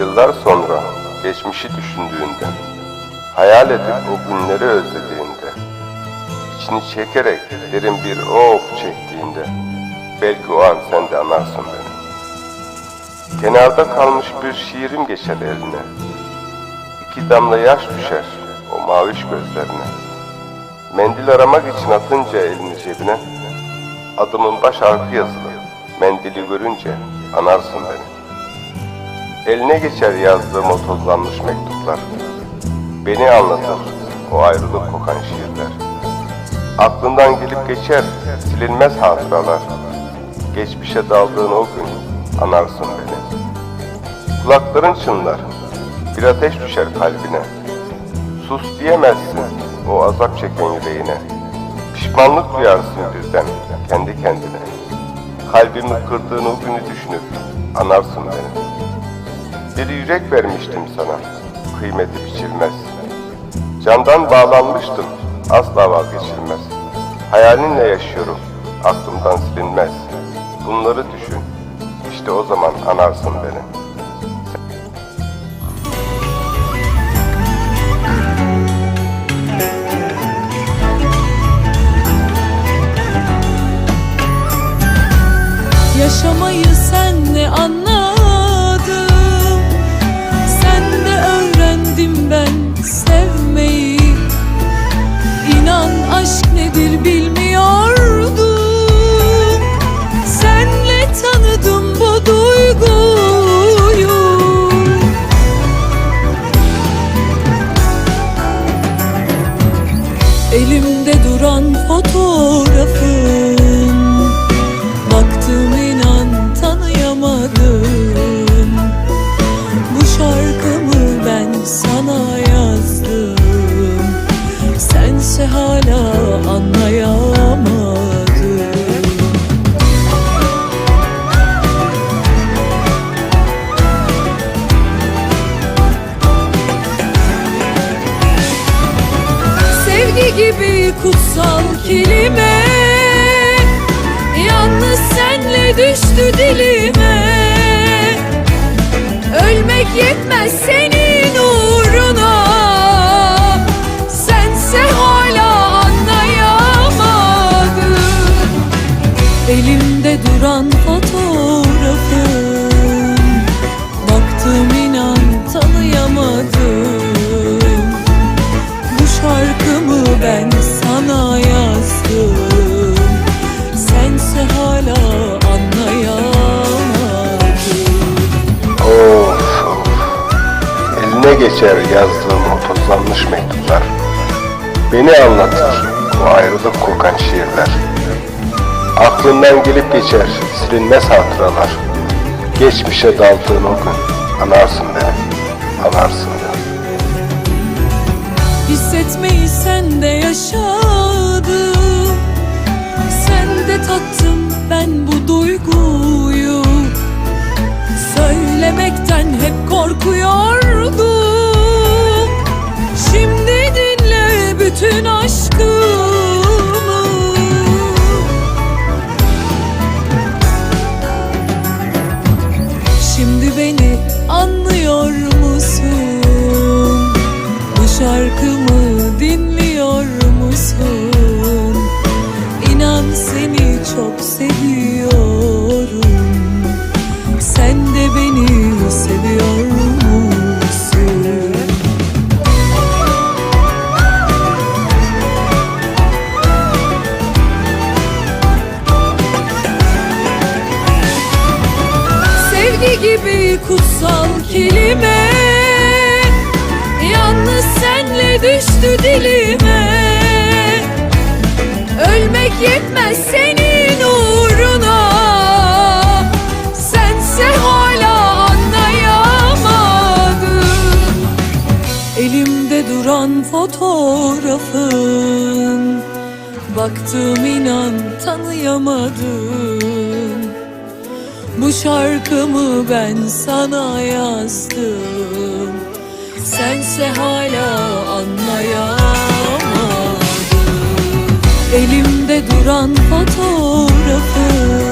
Yıllar sonra geçmişi düşündüğünde, hayal edip o günleri özlediğinde, içini çekerek derin bir of çektiğinde, belki o an sen de anarsın beni. Kenarda kalmış bir şiirim geçer eline, iki damla yaş düşer o maviş gözlerine. Mendil aramak için atınca elini cebine, adımın baş harfi yazılı, mendili görünce anarsın beni. Eline geçer yazdığım o tozlanmış mektuplar. Beni anlatır o ayrılık kokan şiirler. Aklından gelip geçer silinmez hatıralar. Geçmişe daldığın o gün anarsın beni. Kulakların çınlar, bir ateş düşer kalbine. Sus diyemezsin o azap çeken yüreğine. Pişmanlık duyarsın birden kendi kendine. Kalbimi kırdığın o günü düşünüp anarsın beni. Bir yürek vermiştim sana, kıymeti biçilmez. Candan bağlanmıştım, asla vazgeçilmez. Hayalinle yaşıyorum, aklımdan silinmez. Bunları düşün, işte o zaman anarsın beni. Yaşamayı senle anladım hala anlayamadın Sevgi gibi kutsal kelime Yalnız senle düştü dilime. Ölmek yetmez senin Elimde duran fotoğrafın Baktım inan tanıyamadım. Bu şarkımı ben sana yazdım. Sense hala anlayamadın Of of, eline geçer yazdığım o tozlanmış mektuplar. Beni anlatır. O ayrılık kokan şiirler. Aklından gelip geçer silinmez hatıralar. Geçmişe daldığın o gün anarsın beni, anarsın beni. Hissetmeyi sen de yaşadım Sen de tattım ben bu duyguyu Söylemekten hep korkuyordum kutsal kelime. Yalnız senle düştü dilime. Ölmek yetmez senin uğruna. Sense hala anlayamadın Elimde duran fotoğrafın Baktım inan tanıyamadım bu şarkımı ben sana yazdım. Sense hala anlayamadın Elimde duran fotoğrafı